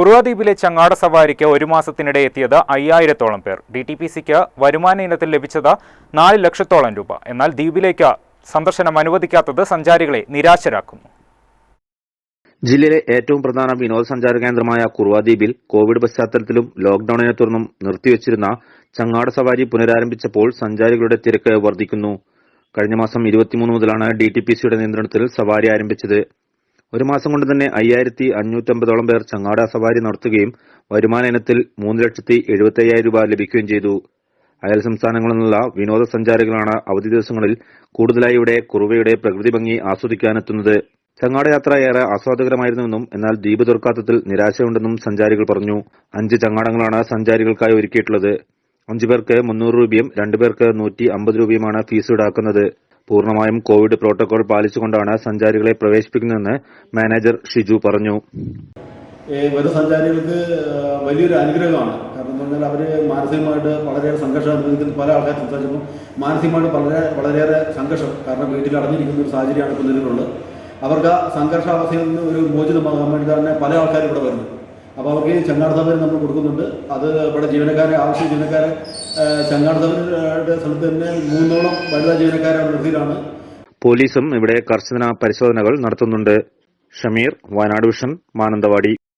കുറുവാദ്വീപിലെ ചങ്ങാട സവാരിക്ക് ഒരു മാസത്തിനിടെ എത്തിയത് അയ്യായിരത്തോളം പേർ. ഡി ടി പി സിക്ക് വരുമാന ഇനത്തിൽ ലഭിച്ചത് നാല് ലക്ഷത്തോളം രൂപ. എന്നാൽ ദ്വീപിലേക്ക് സന്ദർശനം അനുവദിക്കാത്തത് സഞ്ചാരികളെ നിരാശരാക്കുന്നു. ജില്ലയിലെ ഏറ്റവും പ്രധാന വിനോദസഞ്ചാര കേന്ദ്രമായ കുറുവാദ്വീപിൽ കോവിഡ് പശ്ചാത്തലത്തിലും ലോക്ഡൌണിനെ തുടർന്നും നിർത്തിവച്ചിരുന്ന ചങ്ങാട സവാരി പുനരാരംഭിച്ചപ്പോൾ സഞ്ചാരികളുടെ തിരക്ക് വർദ്ധിക്കുന്നു. കഴിഞ്ഞ മാസം ഇരുപത്തിമൂന്ന് മുതലാണ് ഡി ടി പി സിയുടെ നിയന്ത്രണത്തിൽ സവാരി ആരംഭിച്ചത്. ഒരു മാസം കൊണ്ട് തന്നെ അയ്യായിരത്തി അഞ്ഞൂറ്റമ്പതോളം പേർ ചങ്ങാട സവാരി നടത്തുകയും വരുമാന ഇനത്തിൽ മൂന്ന് ലക്ഷത്തി എഴുപത്തി അയ്യായിരം രൂപ ലഭിക്കുകയും ചെയ്തു. അയൽ സംസ്ഥാനങ്ങളിൽ നിന്നുള്ള വിനോദസഞ്ചാരികളാണ് അവധി ദിവസങ്ങളിൽ കൂടുതലായി ഇവിടെ കുറുവയുടെ പ്രകൃതി ഭംഗി ആസ്വദിക്കാനെത്തുന്നത്. ചങ്ങാട യാത്ര ഏറെ ആസ്വാദകരമായിരുന്നുവെന്നും എന്നാൽ ദ്വീപ് തുറക്കാത്തതിൽ നിരാശയുണ്ടെന്നും സഞ്ചാരികൾ പറഞ്ഞു. അഞ്ച് ചങ്ങാടങ്ങളാണ് സഞ്ചാരികൾക്കായി ഒരുക്കിയിട്ടുള്ളത്. അഞ്ചു പേർക്ക് മുന്നൂറ് രൂപയും രണ്ടുപേർക്ക് നൂറ്റി അമ്പത് രൂപയുമാണ് ഫീസ് ഈടാക്കുന്നത്. പൂർണമായും കോവിഡ് പ്രോട്ടോകോൾ പാലിച്ചുകൊണ്ടാണ് സഞ്ചാരികളെ പ്രവേശിപ്പിക്കുന്നതെന്ന് മാനേജർ ഷിജു പറഞ്ഞു. വരും സഞ്ചാരികൾക്ക് വലിയൊരു അനുഗ്രഹമാണ്. കാരണം എന്ന് പറഞ്ഞാൽ അവർ മാനസികമായിട്ട് വളരെയേറെ സംഘർഷം അനുഭവിക്കുന്ന പല ആൾക്കാർ സംസാരിച്ചപ്പോൾ മാനസികമായിട്ട് വളരെ വളരെയേറെ സംഘർഷം കാരണം വീട്ടിൽ അടഞ്ഞിരിക്കുന്ന ഒരു സാഹചര്യമാണ് ഇപ്പോൾ നിലവിലുള്ളത്. അവർക്ക് ആ സംഘർഷാവസ്ഥയിൽ നിന്ന് ഒരു മോചിതമാകാൻ വേണ്ടി തന്നെ പല ആൾക്കാരും ഇവിടെ വരുന്നു. അപ്പോൾ അവർക്ക് ഈ ചങ്ങാട് സമയം നമ്മൾ കൊടുക്കുന്നുണ്ട്. അത് ഇവിടെ ജീവനക്കാരെ ആവശ്യ ജീവനക്കാരെ ആ, ചങ്ങാട് സൗകര്യയുടെ സ്ഥലത്ത് തന്നെ മൂന്നോളം വനിതാ ജീവനക്കാരെ നിർത്തിയിലാണ് പോലീസും ഇവിടെ കർശന പരിശോധനകൾ നടത്തുന്നുണ്ട്. ഷമീർ വയനാട് വിഷൻ മാനന്തവാടി.